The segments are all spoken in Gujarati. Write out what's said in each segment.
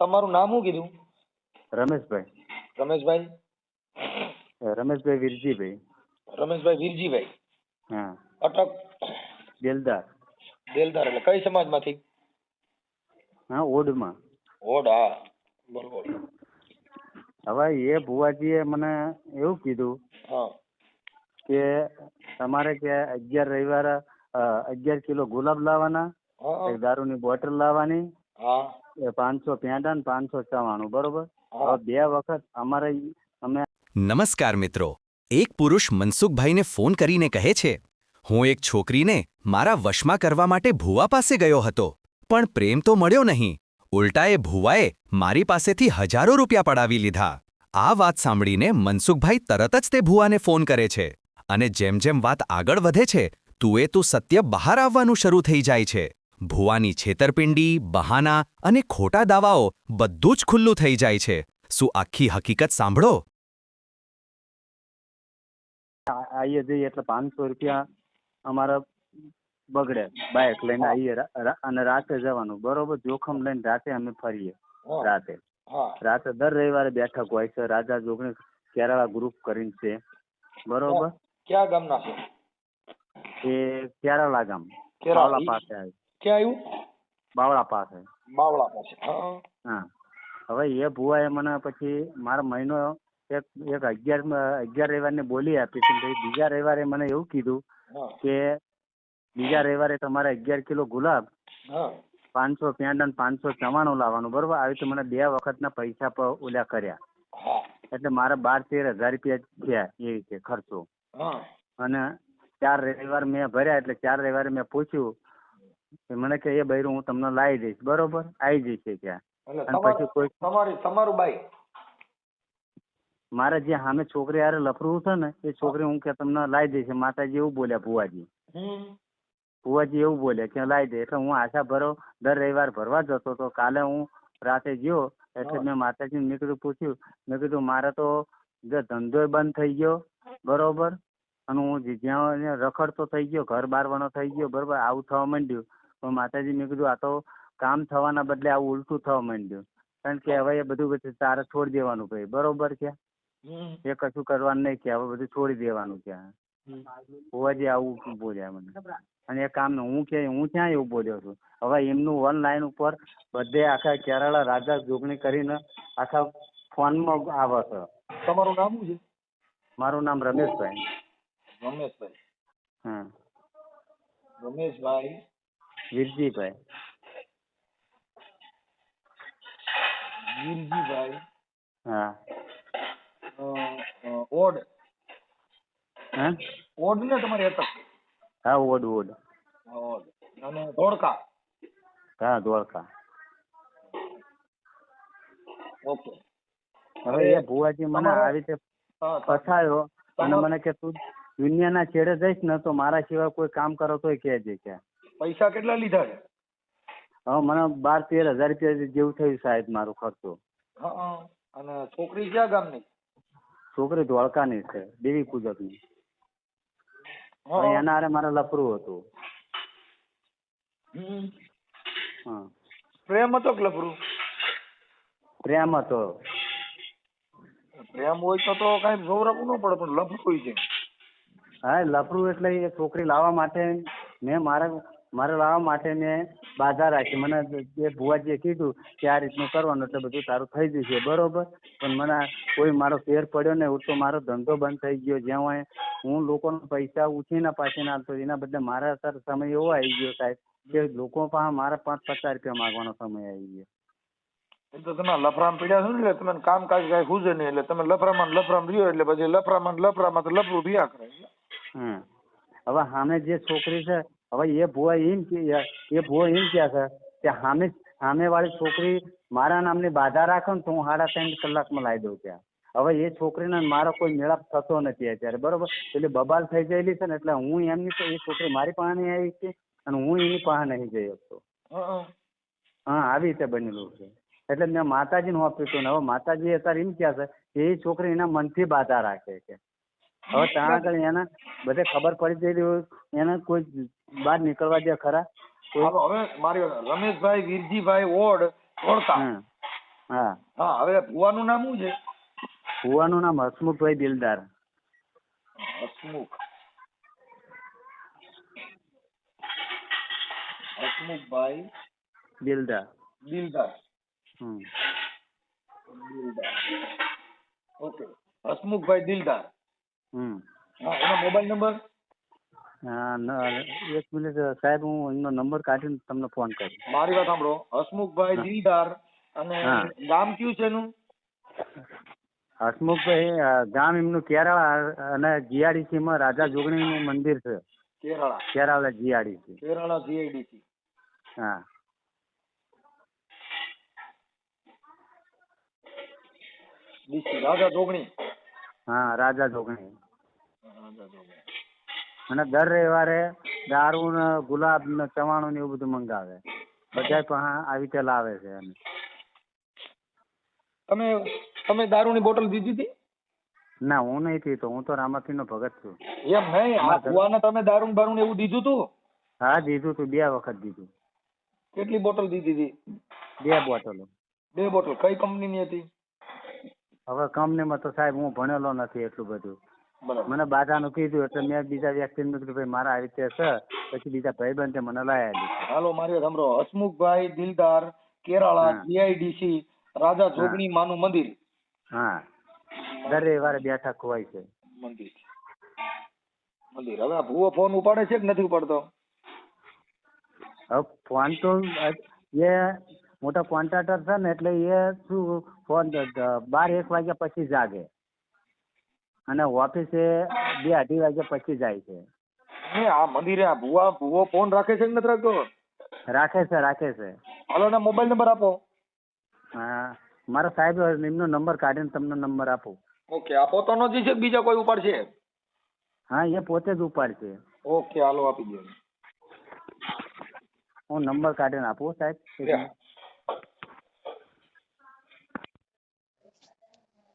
તમારું નામ શું કીધું? રમેશભાઈ. રમેશભાઈ? રમેશભાઈ વિરજીભાઈ. રમેશભાઈ વિરજીભાઈ. હા. અટક. દેલદાર. દેલદાર એટલે કઈ સમાજમાંથી? હા ઓડમાં. ઓડ હા. બોલ હવે એ ભુવાજીએ મને એવું કીધું હા. કે તમારે કે અગિયાર રવિવારે અગિયાર કિલો ગુલાબ લાવવાના એક દારૂની બોટલ લાવવાની પાંચસો ને પાંચસો ચવાણું બરોબર? બે વખત અમારે અમે નમસ્કાર મિત્રો. એક પુરુષ મનસુખભાઈને ફોન કરીને કહે છે હું એક છોકરીને મારા વશમાં કરવા માટે ભુવા પાસે ગયો હતો પણ પ્રેમ તો મળ્યો નહીં. ઉલટાએ ભુવાએ મારી પાસેથી હજારો રૂપિયા પડાવી લીધા. આ વાત સાંભળીને મનસુખભાઈ તરત જ તે ભુવાને ફોન કરે છે અને જેમ જેમ વાત આગળ વધે છે તુએ તું સત્ય બહાર આવવાનું શરૂ થઈ જાય છે. ભુવાની છેતરપિંડી બહાના અને ખોટા દાવાઓ બધું જ ખુલ્લું થઈ જાય છે. શું આખી હકીકત સાંભળો? આઈએ જઈએ એટલે પાંચસો રૂપિયા અમારા બગડે. બાઇક લઈને આવીએ અને રાતે જવાનું. બરોબર? જોખમ લઈને રાતે અમે ફરીએ. રાતે. રાતે દર રવિવારે બેઠક હોય છે. રાજા જોગણી કેરાળા ગ્રુપ કરીને છે. બરોબર? ક્યાં ગામના છે? એ કેરાળા ગામ. કેરાળા. પાસે આવે ક્યાં આવ્યું? બાવળા પાસે. બાવળા પાસે હા. હવે એ ભુવાએ મને પછી મારા મહિનો એક એક અગિયાર અગિયાર રવિવારને બોલી આપી હતી બીજા રવિવારે મને એવું કીધું કે બીજા રવિવારે તમારે અગિયાર કિલો ગુલાબ પાંચસો પેંડા ને પાંચસો ચવાણું લાવવાનું બરોબર? આવી રીતે મને બે વખતના પૈસા પર ઓલ્યા કર્યા. એટલે મારે બાર તેર હજાર રૂપિયા થયા એ રીતે ખર્ચો. અને ચાર રવિવાર મેં ભર્યા એટલે ચાર રવિવારે મેં પૂછ્યું મને કે એ બૈરું હું તમને લાવી દઈશ. બરોબર? આવી જશે ત્યાં. અને પછી કોઈ તમારી તમારું બાઈક મારે જે સામે છોકરી હારે લફરું છે ને એ છોકરી હું કે તમને લાવી દઈશ. માતાજી એવું બોલ્યા ભુવાજી. ભુવાજી એવું બોલ્યા કે લાવી દે. એટલે હું આશા ભરો દર રવિવાર ભરવા જતો તો કાલે હું રાતે ગયો એટલે મેં માતાજીને મેં કીધું પૂછ્યું. મેં કીધું મારે તો જે ધંધો બંધ થઈ ગયો. બરોબર? અને હું જ્યાં રખડતો થઈ ગયો ઘર બારવાનો થઈ ગયો બરોબર? આવું થવા માંડ્યું. પણ માતાજી મેં કીધું આ તો કામ થવાના બદલે આવું ઉલટું થવા માંડ્યું. કારણ કે હવે એ બધું તારે છોડી દેવાનું ભાઈ. બરોબર છે? એ કશું કરવાનું નહીં કે હવે બધું છોડી દેવાનું છે. હોવાજી આવું બોલ્યા મને. અને એ કામ હું કે હું ક્યાં એવું બોલ્યો છું? હવે એમનું ઓનલાઈન ઉપર બધે આખા કેરાળા રાજા જોગણી કરીને આખા ફોનમાં આવે છે. તમારું નામ શું છે? મારું નામ રમેશભાઈ. રમેશભાઈ. હા. રમેશભાઈ વીરજીભાઈ વીરજીભાઈ હા અ, અ, ઓડ હા ઓડ ને તમારી અટક હા ઓડ ઓડ ઓડ અને ધોળકા હા ધોળકા ઓકે હવે એ ભુવાજી મને તમારે- આવી રીતે હા, ફસાયો અને તમારે- મને કે તું દુનિયાના છેડે જઈશ ને તો મારા સિવાય કોઈ કામ કરો તોય કહેજે કે પૈસા કેટલા લીધા છે? હા મને બાર તેર હજાર રૂપિયા જેવું થયું સાહેબ મારો ખર્ચો. હા અને છોકરી ક્યાં ગામની? છોકરી ધોળકાની છે દેવી પૂજકની. એના હારે મારે લફરું હતું. હા. પ્રેમ હતો કે લફરું? પ્રેમ હતો. પ્રેમ હોય તો તો કઈ જોવરાવું ન પડે પણ લફરું છે. હા લફરું એટલે એ છોકરી લાવવા માટે મેં મારે મારે લાવવા માટે મેં બાધા રાખી. મને એ ભુવાજીએ કીધું કે આ રીતનું કરવાનું એટલે બધું તારું થઈ જશે. બરોબર? પણ મને કોઈ મારો ફેર પડ્યો ને તો મારો ધંધો બંધ થઈ ગયો. જ્યાં હું લોકોના પૈસા ઉછીને પાછીને આપતો એના બદલે મારા અત્યારે સમય એવો આવી ગયો સાહેબ કે લોકો પાસે મારા પાંચ પચાસ રૂપિયા માંગવાનો સમય આવી ગયો. એ તો તમે લફરામ પીડ્યા છો ને એટલે તમે કામકાજ કઈ ખૂજે નહીં. એટલે તમે લફરામાં લફરામ રહ્યો એટલે પછી લફરામાં લફરામાં તો લફરું રહ્યા કરે. હમ. હવે સામે જે છોકરી છે હવે એ ભુવા એમ કે એ ભુવા એમ કહે છે કે સામે સામે વાળી છોકરી મારા નામની બાધા રાખે ને તો હું સાડા ત્રણ કલાકમાં લાવી દઉં ત્યાં. હવે એ છોકરીને ને મારો કોઈ મેળાપ થતો નથી અત્યારે બરોબર? એટલે બબાલ થઈ ગયેલી છે ને એટલે હું એમની તો એ છોકરી મારી પાસે નહીં આવી છે અને હું એની પાસે નહીં જઈ શકતો હા આવી રીતે બનેલું છે. એટલે મેં માતાજીને હોપ્યું હતું ને હવે માતાજી અત્યારે એમ કહે છે કે એ છોકરી એના મનથી બાધા રાખે છે. હવે ત્યાં આગળ એને બધે ખબર પડી ગયેલી હોય એને કોઈ બહાર નીકળવા દે ખરા. હાલો, હવે મારી રમેશભાઈ વીરજીભાઈ ઓડ ઓળતા હા. હા હવે ભુવાનું નામ શું છે? ભુવાનું નામ હસમુખભાઈ દિલદાર. હસમુખ. હસમુખભાઈ દિલદાર. દિલદાર. હમ. દિલદાર. ઓકે. હસમુખભાઈ દિલદાર. હમ. હા એનો મોબાઈલ નંબર? એક મિનિટ સાહેબ હું એમનો નંબર કાઢીને તમને ફોન કરું. મારી વાત સાંભળો. હસમુખભાઈ. દિલદાર અને. ગામ કયું છે એનું? હસમુખભાઈ ગામ એમનું કેરાળા અને જીઆડીસી માં રાજા જોગણીનું મંદિર છે. કેરાળા. કેરાળા જીઆડીસી કેરાળા જીઆઈડીસી હા. રાજા જોગણી. હા રાજા જોગણી. રાજા જોગણી. અને દર રવિવારે દારૂ ને ગુલાબ ને ચવાણું ને એવું બધું મંગાવે. બધા પણ આવી રીતે લાવે છે એમ. તમે તમે દારૂની બોટલ દીધી હતી? ના હું નહીં પીતો. હું તો રામાથી નો ભગત છું. એમ નહીં? આ ભુવાને તમે દારૂ બારૂ એવું દીધું તું? હા દીધું તું. બે વખત દીધું. કેટલી બોટલ દીધી હતી? બે બોટલો. બે બોટલ. કઈ કંપનીની હતી? હવે કંપનીમાં તો સાહેબ હું ભણેલો નથી એટલું બધું. મને બાધાનું કીધું એટલે મેં બીજા વ્યક્તિને કીધું ભાઈ મારા આવી રીતે છે પછી બીજા ભાઈબંધે મને લાયા હાલો મારી સાંભળો. હસમુખભાઈ દિલદાર કેરાળા જીઆઈડીસી રાજા જોગણી માનું મંદિર. હા. દર રવિવારે બેઠા ખોવાય છે. મંદિર. મંદિર. હવે આ ભુવો ફોન ઉપાડે છે કે નથી ઉપાડતો? હવે ફોન તો એ મોટા કોન્ટ્રાક્ટર છે ને એટલે એ શું ફોન બાર એક વાગ્યા પછી જાગે. અને ઓફિસે બે અઢી વાગ્યા પછી જાય છે. હે આ મંદિરે આ ભુવા ભુવો ફોન રાખે છે કે નથી રાખતો? રાખે છે રાખે છે. હાલો ને મોબાઈલ નંબર આપો. હા મારા સાહેબ નિમનો નંબર કાઢીને તમને નંબર આપો. ઓકે આ પોતાનો જ છે બીજા કોઈ ઉપાડશે હા એ પોતે જ ઉપાડશે ઓકે હાલો આપી દો હું નંબર કાઢીને આપું સાહેબ.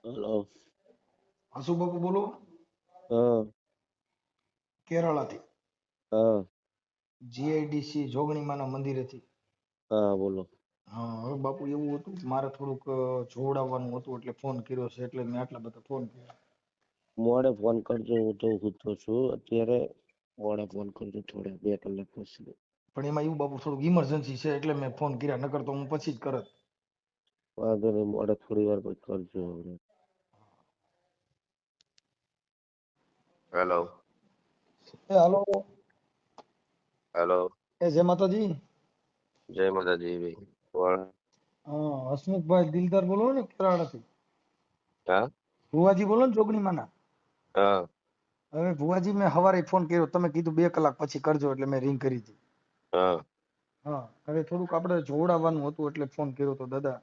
હેલો. હસુ બાપુ બોલો. હા. કેરળાથી. હા. જીઆઈડીસી જોગણીમાના મંદિરેથી. હા બોલો. હા હવે બાપુ એવું હતું મારે થોડુંક જોવડાવવાનું હતું એટલે ફોન કર્યો છે એટલે મેં આટલા બધા ફોન કર્યા. મોડે ફોન કરજો હું તો સૂતો છું. અત્યારે મોડે ફોન કરજો થોડા બે કલાક પછી. પણ એમાં એવું બાપુ થોડુંક ઇમરજન્સી છે એટલે મેં ફોન કર્યા નકર તો હું પછી જ કરત. વાંધો નહીં મોડે થોડી વાર પછી કરજો હેલો એ હાલો. હેલો એ જય માતાજી. જય માતાજી ભાઈ. કોણ હા હસમુખભાઈ દિલદાર બોલો ને કેરાળાથી. હા? ભુવાજી બોલો ને જોગણીમાના. હા. હવે ભુવાજી મેં સવારે ફોન કર્યો. તમે કીધું બે કલાક પછી કરજો એટલે મેં રિંગ કરી હતી. હા. હા હવે થોડુંક આપણે જોડાવાનું હતું એટલે ફોન કર્યો તો દાદા.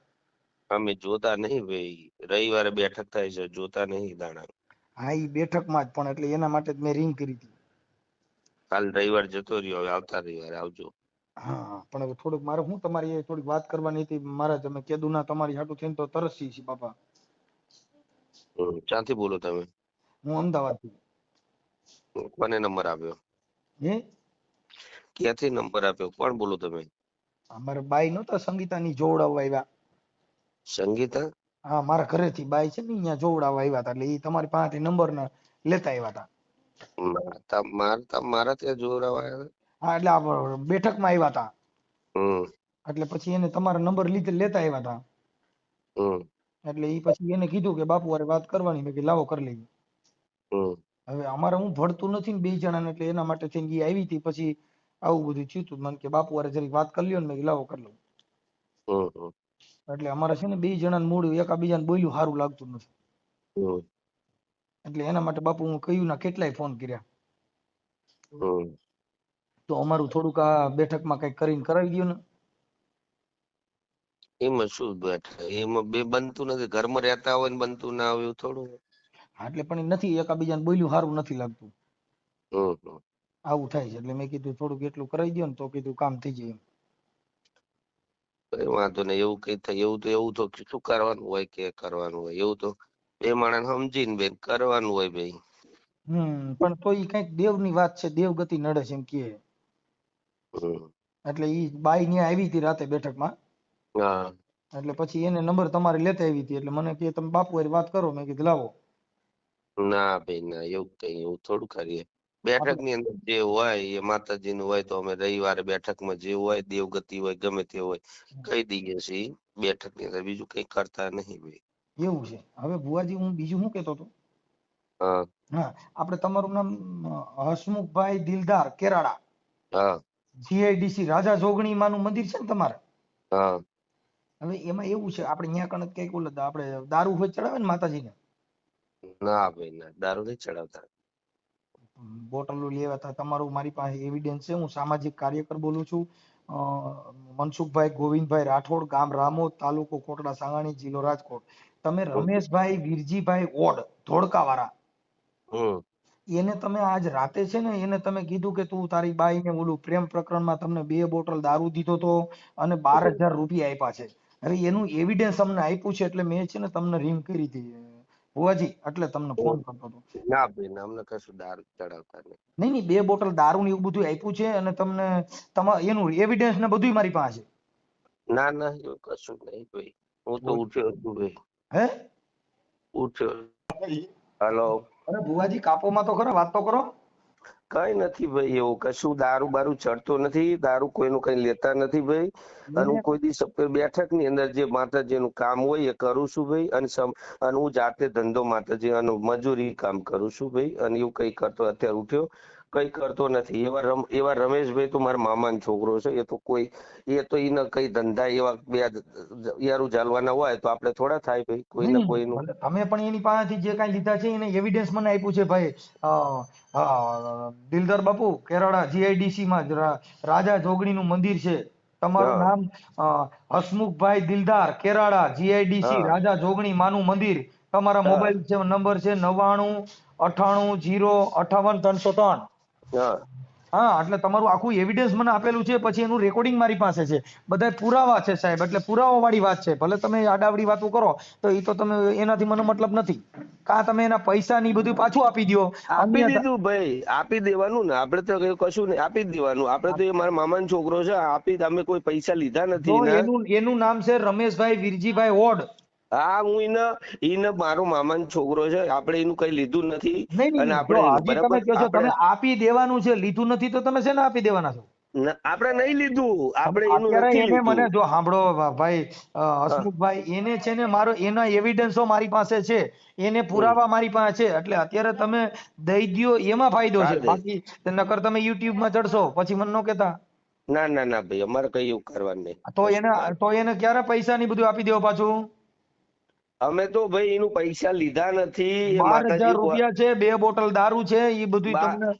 અમે જોતા નહીં ભાઈ. રવિવારે બેઠક થાય છે જોતા નહીં દાણા. હા એ બેઠકમાં જ પણ એટલે એના માટે જ મેં રિંગ કરી હતી. કાલ રવિવાર જતો રહ્યો હવે આવતા રવિવારે આવજો. હા પણ હવે થોડુંક મારે હું તમારી થોડીક વાત કરવાની હતી મારા તમે કીધું ના તમારી હાટુ થઈને તો તરસી છે બાપા. ક્યાંથી બોલો તમે? હું અમદાવાદથી. કોને નંબર આપ્યો? હે? ક્યાંથી નંબર આપ્યો? કોણ બોલો તમે? અમારે બાઈ નતા સંગીતાની જોડ આવ્યા. સંગીતા? હા મારા ઘરે થી બાઈ છે ને અહીંયા જોવડાવવા આવ્યા હતા એટલે ઈ તમારી પાસેથી નંબર ને લેતા મારા તા- મારા તા- ત્યાં જોરાવા આવ્યા હા એટલે આ બેઠકમાં આવ્યા હતા એટલે પછી એને તમારો નંબર લીધે લેતા આવ્યા હતા એટલે ઈ પછી એને કીધું કે બાપુ હારે વાત કરવાની મેં કીધું લાવો કરી લઈએ. હવે અમારે હું ભળતું નથી ને બે જણાને એટલે એના માટે થઈને ઈ આવી હતી પછી આવું બધું થયું હતું મને કે બાપુ હારે જરીક વાત કરી લ્યો ને મેં કીધું લાવો કરી લઉં. એટલે અમારે છે ને બે જણાને મૂળ એકાબીજાને બોલ્યું સારું લાગતું નથી. હમ. એટલે એના માટે બાપુ હું કહ્યું ના કેટલાય ફોન કર્યા. હમ. તો અમારું થોડુંક આ બેઠકમાં કઈ કરીને કરાવી દ્યો ને એમાં શું બેઠા એમાં બે બનતું નથી. ઘરમાં રહેતા હોય ને બનતું ના હોય એવું થોડું. હા, એટલે પણ ઈ નથી એકાબીજાને બોલ્યું સારું નથી લાગતું. હમ હમ. આવું થાય છે. એટલે મેં કીધું થોડુંક એટલું કરાવી દ્યો ને તો કીધું કામ થઈ જાય એમ. કઈ વાંધો નહીં એવું કઈ થાય એવું તો એવું તો શું કરવાનું હોય કે કરવાનું હોય એવું તો બે માણસ સમજીને બેન કરવાનું હોય ભાઈ હમ પણ તો ઈ કંઈક દેવની વાત છે દેવ ગતિ નડે છે એમ કે એટલે ઈ બાઈ ન્યા આવી હતી રાતે બેઠકમાં. હા. એટલે પછી એને નંબર તમારે લેતા આવી હતી એટલે મને કે તમે બાપુ હારે વાત કરો. મેં કીધું લાવો. ના ભાઈ ના એવું કઈ એવું થોડું કરીએ. બેઠકની અંદર જે હોય એ માતાજી નું હોય તો અમે રવિવારે બેઠકમાં જે હોય દેવગતિ હોય ગમે તે હોય કહી દઈએ છીએ બેઠકની અંદર. બીજું કઈ કરતા નહીં ભાઈ. એવું છે. હવે ભુવાજી હું બીજું શું કેતો હતો? હા. આપણે તમારું નામ હસમુખભાઈ દિલદાર કેરાળા. હા. જીઆઈડીસી રાજા જોગણી માનું મંદિર છે ને તમારે? હા. હવે એમાં એવું છે આપણે અહીંયા કણક કંઈક ઓલા આપણે દારૂ હોય ચડાવે ને માતાજીને? ના ભાઈ ના. દારૂ નહીં ચડાવતા. બોટલો લેવા હતા. તમારું મારી પાસે એવિડન્સ છે. હું સામાજિક કાર્યકર બોલું છું. અ, મનસુખભાઈ ગોવિંદભાઈ રાઠોડ ગામ રામોદ તાલુકો કોટડા સાંગાણી જિલ્લો રાજકોટ. તમે રમેશભાઈ વીરજીભાઈ ઓડ ધોળકાવાળા. એને તમે આજ રાતે છે ને એને તમે કીધું કે તું તારી બાઈને ઓલું પ્રેમ પ્રકરણમાં તમને બે બોટલ દારૂ દીધો તો અને બાર હજાર રૂપિયા આપ્યા છે. અરે એનું એવિડન્સ અમને આપ્યું છે એટલે મેં છે ને તમને રિંગ કરી હતી ભુવાજી એટલે તમને ફોન કરતો હતો. ના બેન અમને કશું દારૂ ચડાવતા નહીં. નહીં નહીં બે બોટલ દારૂ ને એવું બધું આપ્યું છે અને તમને તમા એનું એવિડન્સ ને બધુંય મારી પાસે છે. ના ના એવું કશું નહીં ભાઈ. હું તો ઉઠ્યો છું ભાઈ. હે? ઉઠ્યો હેલો. અરે ભુવાજી કાપોમાં તો ખરા વાત તો કરો. કઈ નથી ભાઈ એવું કશું દારૂ બારૂ ચડતો નથી દારૂ કોઈનું કઈ લેતા નથી ભાઈ. અને હું કોઈ દિવસ બેઠકની અંદર જે માતાજીનું કામ હોય એ કરું છું ભાઈ અને અને હું જાતે ધંધો માતાજી અને મજૂરી કામ કરું છું ભાઈ અને એવું કઈ કરતો અત્યારે ઉઠ્યો. કઈ કરતો નથી. એવા રમ એવા રમેશભાઈ તો મારા મામાનો છોકરો છે. એ તો કોઈ એ તો એને કઈ ધંધા એવા બે યારું ચાલવાના હોય તો આપણે થોડા થાય ભાઈ કોઈ ને કોઈ નું અમે પણ એની પાસેથી જે કાંઈ લીધા છે એને એવિડન્સ મને આપ્યું છે ભાઈ. દિલદાર બાપુ કેરાળા જીઆઈડીસી માં રાજા જોગણીનું મંદિર છે. તમારું નામ હસમુખભાઈ દિલદાર કેરાળા જીઆઈડીસી રાજા જોગણી માનું મંદિર. તમારા મોબાઈલ નંબર છે નવ્વાણું અઠાણું જીરો અઠાવન ત્રણસો ત્રણ. હા. એટલે તમારું આખું એવિડન્સ મને આપેલું છે પછી એનું રેકોર્ડિંગ મારી પાસે છે. બધા પુરાવા છે સાહેબ એટલે પુરાવા વાળી વાત છે. ભલે તમે આડાવડી વાતો કરો તો એ તો તમે એનાથી મને મતલબ નથી. કા તમે એના પૈસા ની બધું પાછું આપી દ્યો? આપી દીધું ભાઈ આપી દેવાનું ને. આપડે તો કશું નહીં આપી જ દેવાનું. આપડે તો એ મારા મામાનો છોકરો છે આપી અમે કોઈ પૈસા લીધા નથી એનું એનું નામ છે રમેશભાઈ વિરજીભાઈ ઓડ. હા હું એને એને મારો મામાનો છોકરો છે આપણે એનું કઈ લીધું નથી. અને આપણે તમે કહો છો તમે આપી દેવાનું છે લીધું નથી તો તમે શેને આપી દેવાના છો? આપણે નહીં લીધું. આપણે એનું નથી લીધું મને જો સાંભળો ભાઈ હસમુખભાઈ એને છે ને મારો એના એવિડન્સો મારી પાસે છે. એને પુરાવા મારી પાસે છે. એટલે અત્યારે તમે દઈ દ્યો એમાં ફાયદો છે. બાકી નકર તમે યુટ્યુબમાં ચડશો પછી મને ન કહેતા. ના ના ના ભાઈ અમારે કઈ એવું કરવાનું નહીં. તો એને તો એને ક્યારે પૈસા ની બધું આપી દેવો પાછું? અમે તો ભાઈ એનું પૈસા લીધા નથી બાર હજાર રૂપિયા છે બે બોટલ દારૂ છે એ બધું તમને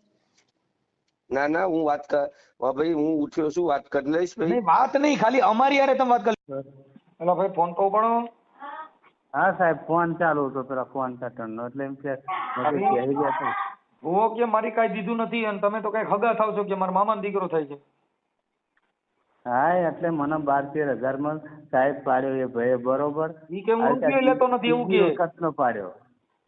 ના ના હું વાત કર ભાઈ હું ઉઠ્યો છું વાત કરી લઈશ ભાઈ. વાત નહીં ખાલી અમારી યારે તમે વાત કરી પેલા ભાઈ ફોન તો પણ હા સાહેબ ફોન ચાલુ હતો પેલા ફોન પેટર્ન નો એટલે એમ કે મેં કીધું કહી ગયા હતા. ભુવો કે મારી કાંઈ દીધું નથી અને તમે તો કઈ હગા થાવ છો કે મારા મામાનો દીકરો થાય છે. હા એટલે મને બાર તેર હજારમાં સાહેબ પાડ્યો એ ભાઈ બરોબર. ઈ કે હું રૂપિયો લેતો નથી એવું કે? વખત નો પાડ્યો.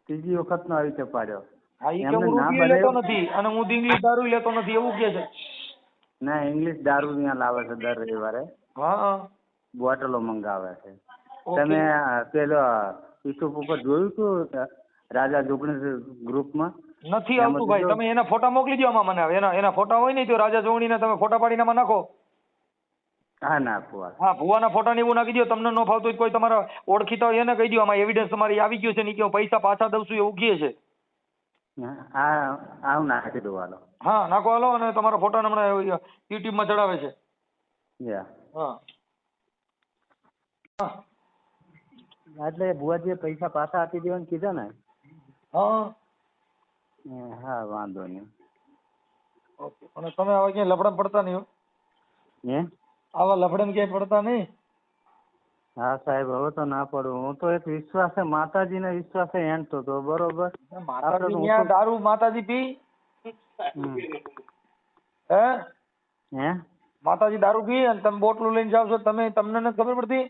ત્રીજી વખત નો આવી રીતે પાડ્યો. હા ઈ કે હું ના રૂપિયો લેતો નથી? અને હું ઇંગ્લિશ દારૂ લેતો નથી એવું કે છે? ના ઇંગ્લિશ દારૂ ત્યાં લાવે છે દર રવિવારે. હા બોટલો મંગાવે છે. તમે પેલો યુટ્યુબ ઉપર જોયું હતું રાજા જોગણી ગ્રુપમાં? નથી આવતું ભાઈ. તમે એના ફોટા મોકલી દો આમાં મને. એના એના ફોટા હોય ને તો રાજા જોગણીના તમે ફોટા પાડીને આમાં નાખો. હા નાખવા હા ભુવાના ફોટા ને એવું નાખી દો તમને ન ફાવતું હોય તો કોઈ તમારા ઓળખીતા હોય એને કહી દો આમાં એવિડન્સ તમારી આવી ગયો છે ને કે હું પૈસા પાછા દઉં છું એવું કહે છે. હા આવું નાખી દો હાલો. હા નાખો હાલો અને તમારા ફોટા હમણાં યુટ્યુબમાં ચડાવે છે. યા. હા. હા. એટલે ભુવાજીએ પૈસા પાછા આપી દેવાનું કીધા ને? હા. હા વાંધો નહીં. ઓકે. અને તમે હવે ક્યાંય લફડા પડતા નહીં હો. હે? આવા લફડા ક્યાંય પડતા નહીં? હા સાહેબ હવે તો ના પડું. હું તો એક વિશ્વાસે માતાજીને વિશ્વાસે હેંડતો તો બરોબર ત્યાં દારૂ માતાજી પી. હે? હે? માતાજી દારૂ પી અને તમે બોટલું લઈને જાવ છો તમે તમને ખબર પડતી?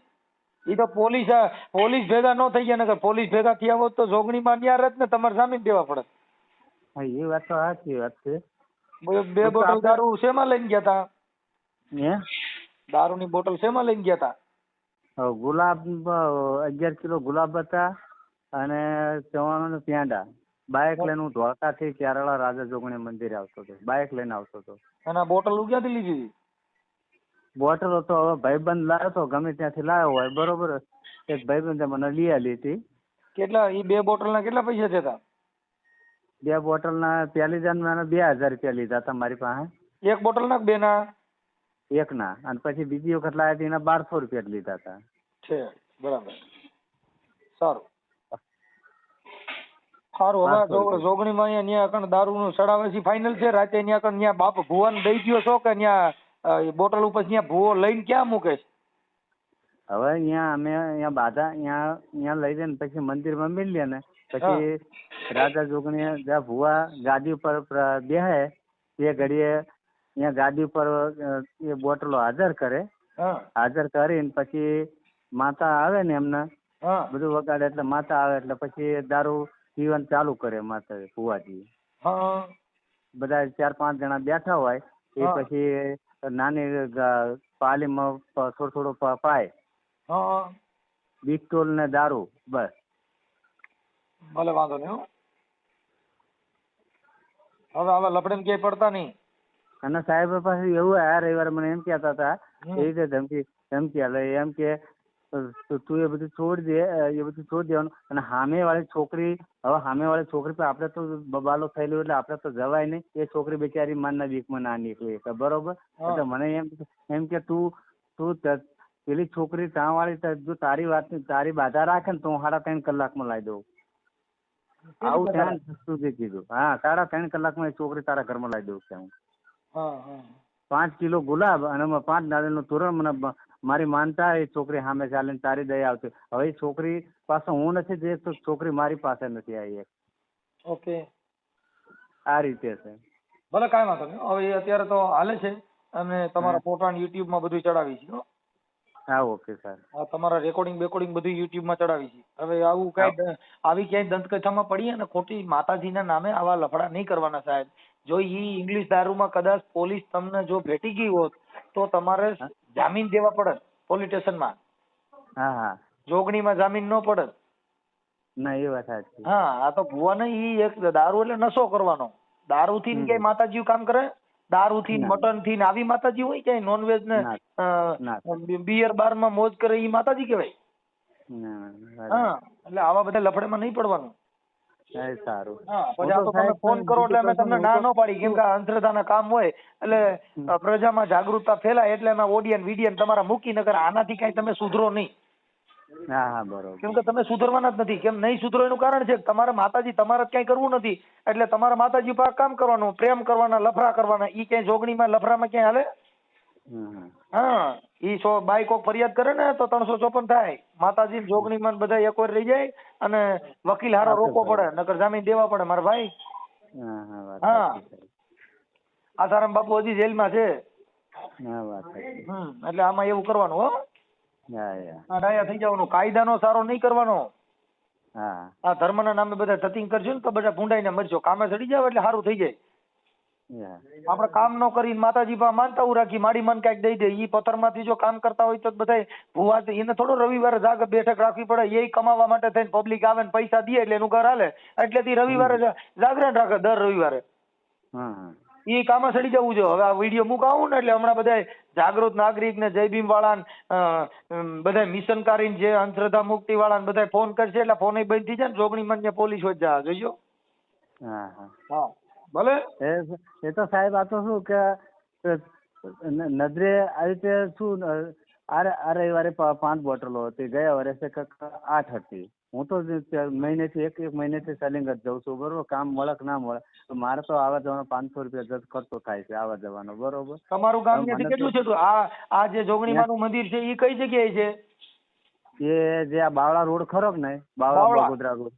એ તો પોલીસ પોલીસ ભેગા ન થઈ ગયા નગર પોલીસ ભેગા થયા હોત તો જોગણીમાં ન્યા જ ને તમારે સામે દેવા પડે હા એ વાત તો સાચી વાત છે. બે બોટલ દારૂ શેમાં લઈને ગયા તા? હે? દારૂની બોટલ શેમાં લઈને ગયા હતા ગુલાબ અગિયાર કિલો ગુલાબ હતા અને ચવાણું પ્યાંડા બાઇક લઈને હું ધોળકાથી કેરળા રાજા જોગણી મંદિરે આવતો હતો. બાઇક લઈને આવતો હતો. અને બોટલ ક્યાંથી લીધી હતી? બોટલ તો હવે ભાઈબંધ લાવ્યો તો ગમે ત્યાંથી લાવ્યો હોય બરોબર. એક ભાઈબંધે મને લઈ આલી હતી. કેટલા એ બે બોટલના કેટલા પૈસા થયા બે બોટલના પહેલી જાન મેં બે હજાર રૂપિયા લીધા હતા મારી પાસે. એક બોટલના બે બેના? એકના. અને પછી બીજી વખત લાવ્યા હતા એના બારસો રૂપિયા જ લીધા હતા. છે બરાબર. સારું. સારું હવે જોગણીમાં અહીંયા ન્યા કણ દારૂનું સડાવે ફાઇનલ છે રાતે અહીંયા કણ ન્યા બાપ ભુવન દઈ ગયો છો કે ન્યા બોટલ ઉપર ત્યાં ભુવો લઈને ક્યાં મૂકે છે? હવે અહીંયા અમે અહીંયા બાધા અહીંયા અહીંયા લઈ જઈને પછી મંદિરમાં મિલીએ ને. પછી રાજા જોગણી જ્યાં ભુવા ગાદી ઉપર પ્ર- બેહે તે ઘડીએ અહીંયા ગાદી ઉપર એ બોટલો હાજર કરે. હાજર કરીને પછી માતા આવે ને એમને. બધું વગાડે એટલે માતા આવે એટલે પછી દારૂ પીવાનું ચાલુ કરે માતા ફુવાજી બધા ચાર પાંચ જણા બેઠા હોય એ પછી નાની પાલી પાલીમાં પ- થોડું થોડું પાય. હા. ને દારૂ બસ. ભલે વાંધો નહીં હવે હવે લપડીને ક્યાંય પડતા નહીં. અને સાહેબ પાસે એવું આ રવિવારે મને એમ કહેતા હતા હમ. એ રીતે ધમકી ધમકી આલે એમ કે તું તું એ બધું છોડી દે અ, એ બધું છોડી દેવાનું અને સામે વાળી છોકરી હવે સામે વાળી છોકરી પર આપણે તો બબાલો થયેલું એટલે આપણે તો જવાય નહીં એ છોકરી બિચારી માનના વીકમાં ના નીકળી શકે બરોબર હા. એટલે મને એમ એમ કે તું તું ત- પેલી છોકરી ત્યાં વાળી ત- જો તારી વાત તારી બાધા રાખે ને તો હું સાડા ત્રણ કલાકમાં લાવી દઉં આવું ત્યાં સુધી કીધું હા સાડા ત્રણ કલાકમાં એ છોકરી તારા ઘરમાં લાવી દઉં કે હું હા હા પાંચ કિલો ગુલાબ અને એમાં પાંચ નારિયેળનું તોરણ. મને મારી માનતા એ છોકરી સામે ચાલીને તારી દયા આવતી હવે એ છોકરી પાસે હું નથી જે તો છોકરી મારી પાસે નથી આવી એક. ઓકે. આ રીતે છે. ભલે કાંઈ વાંધો નહીં. હવે એ અત્યારે તો હાલે છે. અને તમારા ફોટા યુટ્યુબમાં બધું ચડાવી છે હો. ઓકે સર આ તમારા રેકોર્ડિંગ બેકોર્ડિંગ બધું યુટ્યુબમાં ચડાવી છે. હવે આવું કઈ આવી ક્યાંય દંતકથામાં પડી અને ખોટી માતાજીના નામે આવા લફડા નહીં કરવાના સાહેબ. જો ઈ ઇંગ્લિશ દારૂમાં કદાચ પોલીસ તમને જો ભેટી ગઈ હોત તો તમારે જામીન દેવા પડત પોલીસ સ્ટેશનમાં. હા હા. જોગણીમાં જામીન ન પડત. ના એ વાત સાચી. હા આ તો ભુવાને ઈ એક દારૂ એટલે નશો કરવાનો. દારૂથી. ક્યાંય માતાજી કામ કરે? દારૂથી થી મટનથી આવી માતાજી હોય ક્યાંય? નોનવેજ ને. બિયર બારમાં મોજ કરે એ માતાજી કહેવાય? હા એટલે આવા બધા લફડેમાં નહીં પડવાનું. સારું. હા પછી આ તો તમે ફોન કરો એટલે અમે તમને ના ન પાડી કેમ કે અંધશ્રદ્ધાના કામ હોય એટલે પ્રજામાં જાગૃતતા ફેલાય એટલે અમે ઓડિયન વિડિયન તમારા મૂકી નકર આનાથી કાંઈ તમે સુધરો નહીં. હા હા બરોબર. કેમ કે તમે સુધરવાના જ નથી. કેમ નહીં સુધરો એનું કારણ છે કે તમારે માતાજી તમારે જ ક્યાંય કરવું નથી. એટલે તમારે માતાજી પર કામ કરવાનું પ્રેમ કરવાના લફરા કરવાના. ઈ ક્યાંય જોગણીમાં લફરામાં ક્યાંય હાલે. હા ઈ સો બાઈ કોક ફરિયાદ કરે ને તો ત્રણસો ચોપન થાય. માતાજી જોગણીમાં બધા એક વાર રહી જાય અને વકીલ હારો રોકવો પડે. નકર જામીન દેવા પડે. મારા ભાઈ. હા. આસારામ બાપુ હજી જેલમાં છે. એટલે આમાં એવું કરવાનું હો. ડાયા થઈ જવાનું કાયદાનો સારો નહીં કરવાનો. આ ધર્મના નામે બધા ધતિંગ કરજો ને તો બધા ભૂંડાઈને મરજો. કામે ચડી જાવ એટલે સારું થઈ જાય. આપણે કામ ન કરીને માતાજી પા માનતા રાખી માડી મન કાંઈક દઈ દે. ઈ પથ્થરમાંથી જો કામ કરતા હોય તો બધા ભૂવા એને થોડો રવિવારે જાગ બેઠક રાખવી પડે. એ કમાવા માટે થઈને પબ્લિક આવે ને પૈસા દે એટલે એનું ઘર હાલે. એટલે રવિવારે જાગરણ રાખે દર રવિવારે. હા કામાં સડી જવું જો હવે આ વીડિયો મુકાવું ને એટલે હમણાં બધા જાગૃત નાગરિક ને જય ભીમ વાળા બધા મિશનકારી જે અંધશ્રદ્ધા મુક્તિ વાળા બધા ફોન કરશે એટલે ફોન બંધ થઈ જાય ને જોગણી મન ને પોલીસ હોય જા જોઈજો હા હા. ભલે? એ એ તો સાહેબ આ તો શું કે નજરે આ રીતે શું આ રવિવારે પાંચ બોટલો હતી. ગયા વર્ષે આઠ હતી. હું તો મહિનેથી એક એક મહિનેથી સેલિંગ જ જઉં છું બરોબર? કામ મળે કે ના મળે. તો મારે તો આવવા જવાનો પાંચસો રૂપિયા જજ ખર્ચો થાય છે આવવા જવાનો બરોબર? તમારું ગામ ત્યાંથી કેટલું છે? આ આ જે જોગણીમાનું મંદિર છે એ કઈ જગ્યાએ છે? એ જે આ બાવળા રોડ ખરો ને બાવળા. બગોદરા રોડ.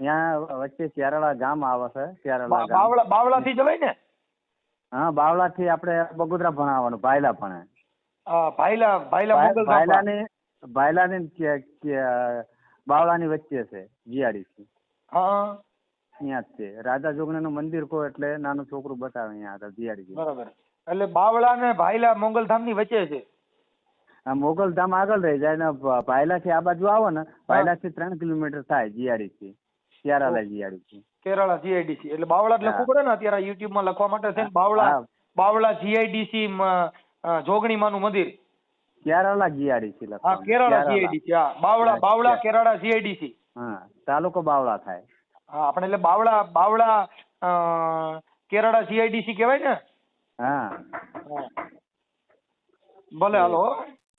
ત્યાં વચ્ચે કેરળા ગામ આવે છે કેરળા બાવળા બાવળા થી જવાય ને? હા બાવળા થી આપણે બગોદરા ભણાવવાનું ભાયલા ભણે. ભાયલા ભાઈલા ભાયલા ભાય- બાવળાની વચ્ચે છે જીઆડીસી હા. ત્યાં જ છે. રાજા જોગણીનું મંદિર કહો એટલે નાનું છોકરું બતાવે અહીંયા આગળ જીઆડીસી બરાબર. એટલે બાવળા ને ભાઈલા મોગલધામની વચ્ચે છે. આ મોગલધામ આગળ રહી જાય ને ભાઈલા થી આ બાજુ આવો ને ભાઈલા થી ત્રણ કિલોમીટર થાય જીઆરડી થી ક્યારાલા જીઆરડી થી કેરાળા જીઆઈડીસી એટલે બાવળા. લખવું પડે ને અત્યારે યુટ્યુબમાં લખવા માટે છે ને બાવળા. બાવળા જીઆઈડીસી જોગણી માનું મંદિર. ક્યારાલા જીઆરડી થી હા કેરાળા જીઆઈડીસી હા બાવળા હા, બાવળા હા. કેરાળા જીઆઈડીસી હા તાલુકો બાવળા થાય હા આપણે એટલે બાવળા બાવળા અ, કેરાળા જીઆઈડીસી કહેવાય ને હા હા. ભલે હાલો હો.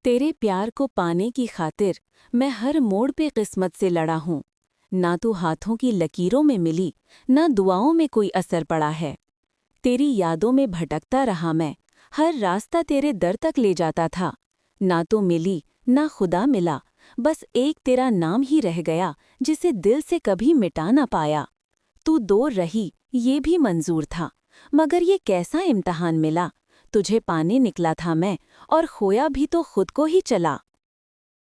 तेरे प्यार को पाने की खातिर मैं हर मोड़ पे किस्मत से लड़ा हूँ ना तो हाथों की लकीरों में मिली ना दुआओं में कोई असर पड़ा है तेरी यादों में भटकता रहा मैं हर रास्ता तेरे दर तक ले जाता था ना तो मिली, ना खुदा मिला, बस एक तेरा नाम ही रह गया, जिसे दिल से कभी मिटा ना पाया। तू दो रही, ये भी मंजूर था, मगर ये कैसा इम्तहान मिला? तुझे पाने निकला था मैं, और खोया भी तो खुद को ही चला।